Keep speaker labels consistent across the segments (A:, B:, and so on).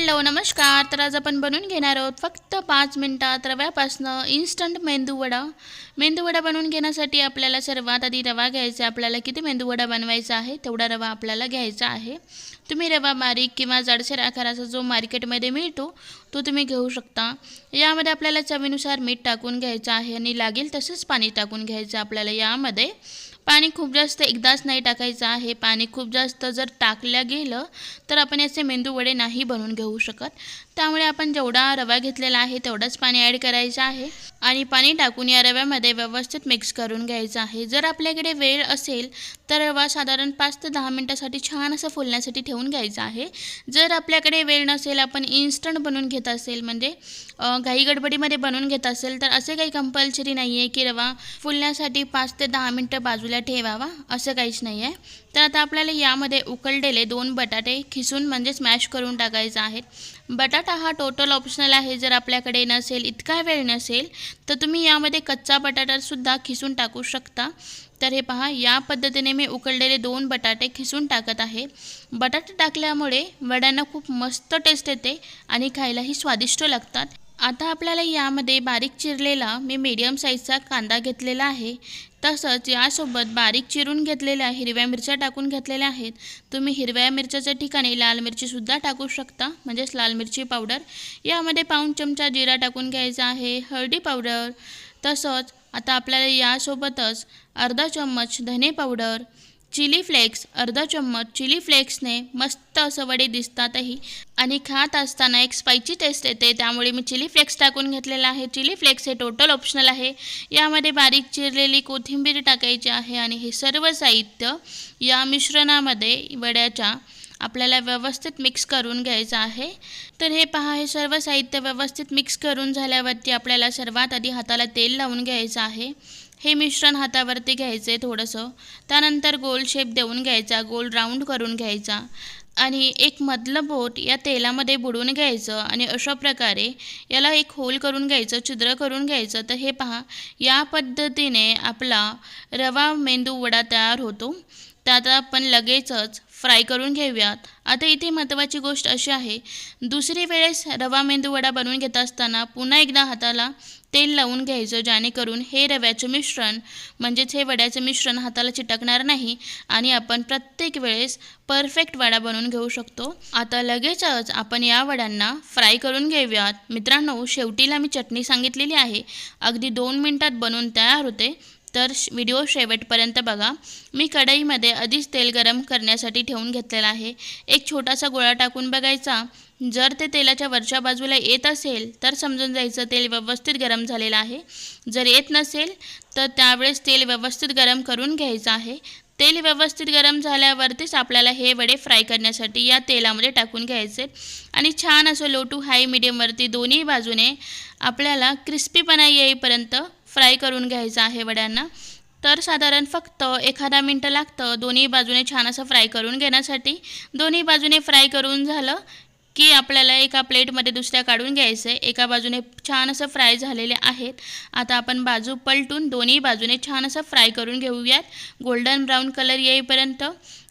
A: Hello नमस्कार. तर आज आपण बनवून घेणार आहोत फक्त पाच मिनटात रव्यापासनं इन्स्टंट मेंदूवडा मेंदूवडा बनवून घेण्यासाठी आपल्याला सर्वात आधी रवा घ्यायचा आपल्याला किती मेंदूवडा बनवायचा आहे तेवढा रवा आपल्याला घ्यायचा आहे. तुम्ही रवा बारीक किंवा जाडसर आकाराचा जो मार्केटमध्ये मिळतो तो तुम्ही घेऊ शकता. यामध्ये आपल्याला चवीनुसार मीठ टाकून घ्यायचं आहे आणि लागेल तसंच पाणी टाकून घ्यायचं आपल्याला यामध्ये. पाणी खूप जास्त एकदाच नाही टाकायचं आहे. पाणी खूप जास्त जर टाकलं गेलं तर आपण याचे मेंदू वडे नाही बनवून घेऊ शकत. त्यामुळे आपण जेवढा रवा घेतलेला आहे तेवढंच पाणी ॲड करायचं आहे. आणि पाणी टाकून या रव्यामध्ये व्यवस्थित मिक्स करून घ्यायचं आहे. जर आपल्याकडे वेळ असेल तर रवा साधारण पाच ते दहा मिनटासाठी छान असं फुलण्यासाठी ठेवून घ्यायचा आहे. जर आपल्याकडे वेळ नसेल आपण इन्स्टंट बनवून घेत असेल म्हणजे घाई गडबडीमध्ये बनवून घेत असेल तर असे काही कंपल्सरी नाही आहे की रवा फुलण्यासाठी पाच ते दहा मिनटं बाजूला ठेवावा असं काहीच नाही आहे तर आता आपल्याला यामध्ये उकळलेले दोन बटाटे खिसून म्हणजे स्मॅश करून टाकायचं आहे बटाटा हा टोटल ऑप्शनल आहे. जर आपल्याकडे नसेल इतका वेळ नसेल तर तुम्ही यामध्ये कच्चा बटाटासुद्धा खिसून टाकू शकता. तर हे पहा या पद्धतीने मी उकळलेले दोन बटाटे खिसून टाकत आहे. बटाटे टाकल्यामुळे वड्यांना खूप मस्त टेस्ट येते आणि खायलाही स्वादिष्ट लागतात. आता आपल्याला यामध्ये बारीक चिरलेला मी मीडियम साईजचा कांदा घेतलेला आहे. तसंच यासोबत बारीक चिरून घेतलेल्या हिरव्या मिरच्या टाकून घेतलेल्या आहेत. तुम्ही हिरव्या मिरच्याच्या ठिकाणी लाल मिरचीसुद्धा टाकू शकता म्हणजेच लाल मिरची पावडर यामध्ये पाऊण चमचा जिरा टाकून घ्यायचा आहे हळदी पावडर तसंच आता आपल्याला यासोबतच अर्धा चम्मच धने पावडर चिली फ्लेक्स अर्धा चम्मच चिली फ्लेक्सने मस्त असं वडे दिसतातही. आणि खात असताना एक स्पायची टेस्ट येते त्यामुळे मी चिली फ्लेक्स टाकून घेतलेला आहे. चिली फ्लेक्स हे टोटल ऑप्शनल आहे. यामध्ये बारीक चिरलेली कोथिंबीर टाकायची आहे आणि हे सर्व साहित्य या मिश्रणामध्ये वड्याच्या आपल्याला व्यवस्थित मिक्स करून घ्यायचं आहे. तर हे पहा हे सर्व साहित्य व्यवस्थित मिक्स करून झाल्यावरती आपल्याला सर्वात आधी हाताला तेल लावून घ्यायचं आहे. हे मिश्रण हातावरती घ्यायचं आहे थोडंसं. त्यानंतर गोल शेप देऊन घ्यायचा गोल राऊंड करून घ्यायचा. आणि एक मधलं बोट या तेलामध्ये बुडवून घ्यायचं आणि अशा प्रकारे याला एक होल करून घ्यायचं छिद्र करून घ्यायचं. तर हे पहा या पद्धतीने आपला रवा मेंदू वडा तयार होतो. त्यात आपण लगेचच फ्राय करून घेऊयात. आता इथे महत्त्वाची गोष्ट अशी आहे दुसरी वेळेस रवा मेंदू वडा बनवून घेत असताना पुन्हा एकदा हाताला तेल लावून घ्यायचं जेणेकरून हे रव्याचं मिश्रण म्हणजेच हे वड्याचं मिश्रण हाताला चिटकणार नाही आणि आपण प्रत्येक वेळेस परफेक्ट वडा बनवून घेऊ शकतो. आता लगेचच आपण या वड्यांना फ्राय करून घेऊयात. मित्रांनो शेवटीला मी चटणी सांगितलेली आहे. अगदी दोन मिनटात बनवून तयार होते. तर श- व्हिडिओ शेवटपर्यंत बघा. मी कढईमध्ये आधीच तेल गरम करण्यासाठी ठेवून घेतलेला आहे. एक छोटासा गोळा टाकून बघायचा. जर ते तेलाच्या वरच्या बाजूला येत असेल तर समजून जायचं तेल व्यवस्थित गरम झालेलं आहे. जर येत नसेल तर त्यावेळेस तेल व्यवस्थित गरम करून घ्यायचं आहे. तेल व्यवस्थित गरम झाल्यावरतीच आपल्याला हे वडे फ्राय करण्यासाठी या तेलामध्ये टाकून घ्यायचे. आणि छान असं लो टू हाय मिडियमवरती दोन्ही बाजूने आपल्याला क्रिस्पीपणा येईपर्यंत फ्राय करून घ्यायचं आहे वड्यांना. तर साधारण फक्त एखादा मिनटं लागतं दोन्ही बाजूने छान असं फ्राय करून घेण्यासाठी. दोन्ही बाजूने फ्राय करून झालं की आपल्याला एका प्लेटमध्ये दुसऱ्या काढून घ्यायचं आहे एका बाजूने छान असं फ्राय झालेले आहेत. आता आपण बाजू पलटून दोन्ही बाजूने छान असं फ्राय करून घेऊयात. गोल्डन ब्राऊन कलर येईपर्यंत.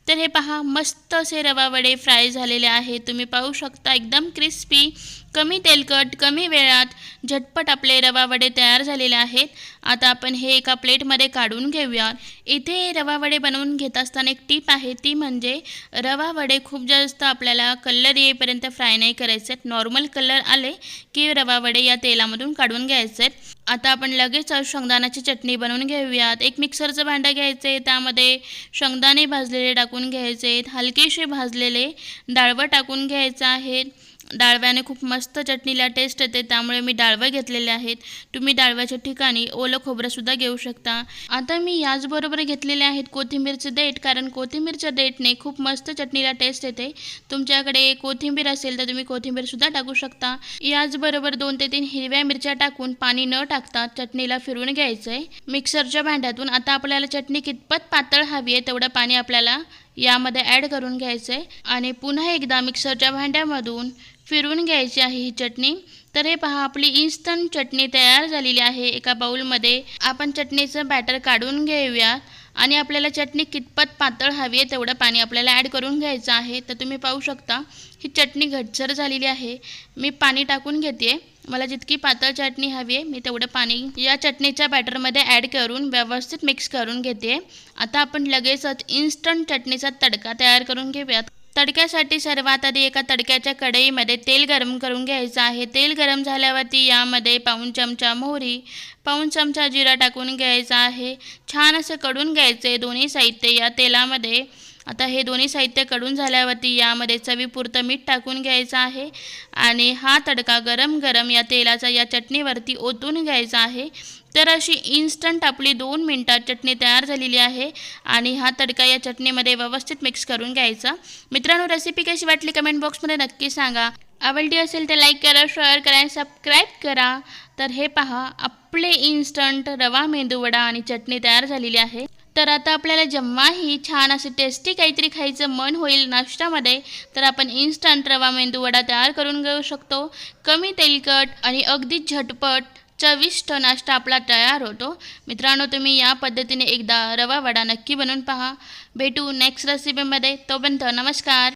A: तर हे पहा मस्त असे रवा वडे फ्राय झालेले आहेत. तुम्ही पाहू शकता एकदम क्रिस्पी कमी तेलकट कमी वेळात झटपट आपले रवा वडे तयार झालेले आहेत. आता आपण हे एका प्लेटमध्ये काढून घेऊया. इथे रवा वडे बनवून घेत असताना एक टीप आहे ती म्हणजे रवा वडे खूप जास्त आपल्याला कलर येईपर्यंत फ्राय नाही करायचे आहेत. नॉर्मल कलर आले की रवा वडे या तेलामधून काढून घ्यायचे आहेत. आता आपण लगेच शेंगदाण्याची चटणी बनवून घेऊयात. एक मिक्सरचं भांडं घ्यायचं त्यामध्ये शेंगदाणे भाजलेले टाकून घ्यायचे आहेत. हलकेसे भाजलेले डाळवं टाकून घ्यायचं आहे. डाळव्याने खूप मस्त चटणीला टेस्ट येते त्यामुळे मी डाळवं घेतलेले आहेत. तुम्ही डाळव्याच्या ठिकाणी ओलं खोबरंसुद्धा घेऊ शकता. आता मी याचबरोबर घेतलेले आहेत कोथिंबीरचे देठ कारण कोथिंबीरच्या देठने खूप मस्त चटणीला टेस्ट येते. तुमच्याकडे कोथिंबीर असेल तर तुम्ही कोथिंबीरसुद्धा टाकू शकता. याचबरोबर दोन ते तीन हिरव्या मिरच्या टाकून पाणी न टाकता चटणीला फिरवून घ्यायचं आहे मिक्सरच्या भांड्यातून आता आपल्याला चटणी कितपत पातळ हवी आहे तेवढं पाणी आपल्याला यामध्ये ॲड करून घ्यायचं आहे आणि पुन्हा एकदा मिक्सरच्या भांड्यामधून फिरवून घ्यायची आहे ही चटणी. तर हे पहा आपली इन्स्टंट चटणी तयार झालेली आहे एका बाऊलमध्ये आपण चटणीचं बॅटर काढून घेऊयात आणि आपल्याला चटणी कितपत पातळ हवी आहे तेवढं पाणी आपल्याला ॲड करून घ्यायचं आहे. तर तुम्ही पाहू शकता ही चटणी घटसर झालेली आहे. मी पाणी टाकून घेते मला जितकी पातळ चटणी हवी आहे मी तेवढं पाणी या चटणीच्या बॅटरमध्ये ॲड करून व्यवस्थित मिक्स करून घेते. आता आपण लगेचच इन्स्टंट चटणीचा तडका तयार करून घेऊयात. तडक्यासाठी सर्वात आधी एका तडक्याच्या कढईमध्ये तेल गरम करून घ्यायचं आहे. तेल गरम झाल्यावरती यामध्ये पाऊण चमचा मोहरी पाऊण चमचा जिरा टाकून घ्यायचा आहे. छान असं कडून घ्यायचं आहे दोन्ही साहित्य या तेलामध्ये. आता हे दोन्ही साहित्यकडून झाल्यावरती यामध्ये चवीपुरतं मीठ टाकून घ्यायचं आहे आणि हा तडका गरम गरम या तेलाचा या चटणीवरती ओतून घ्यायचा आहे. तर अशी इन्स्टंट आपली दोन मिनटात चटणी तयार झालेली आहे आणि हा तडका या चटणीमध्ये व्यवस्थित मिक्स करून घ्यायचा. मित्रांनो रेसिपी कशी वाटली कमेंट बॉक्समध्ये नक्की सांगा. आवडली असेल तर लाईक करा शेअर करा आणि सबस्क्राईब करा. तर हे पहा आपले इन्स्टंट रवा मेंदूवडा आणि चटणी तयार झालेली आहे. तर आता आपल्याला जेव्हाही छान असे टेस्टी काहीतरी खायचं मन होईल नाश्त्यामध्ये तर आपण इन्स्टंट रवा मेंदू वडा तयार करून घेऊ शकतो. कमी तेलकट आणि अगदी झटपट चविष्ट नाश्ता आपला तयार होतो. मित्रांनो तुम्ही या पद्धतीने एकदा रवा वडा नक्की बनवून पहा. भेटू नेक्स्ट रेसिपीमध्ये तोपर्यंत नमस्कार.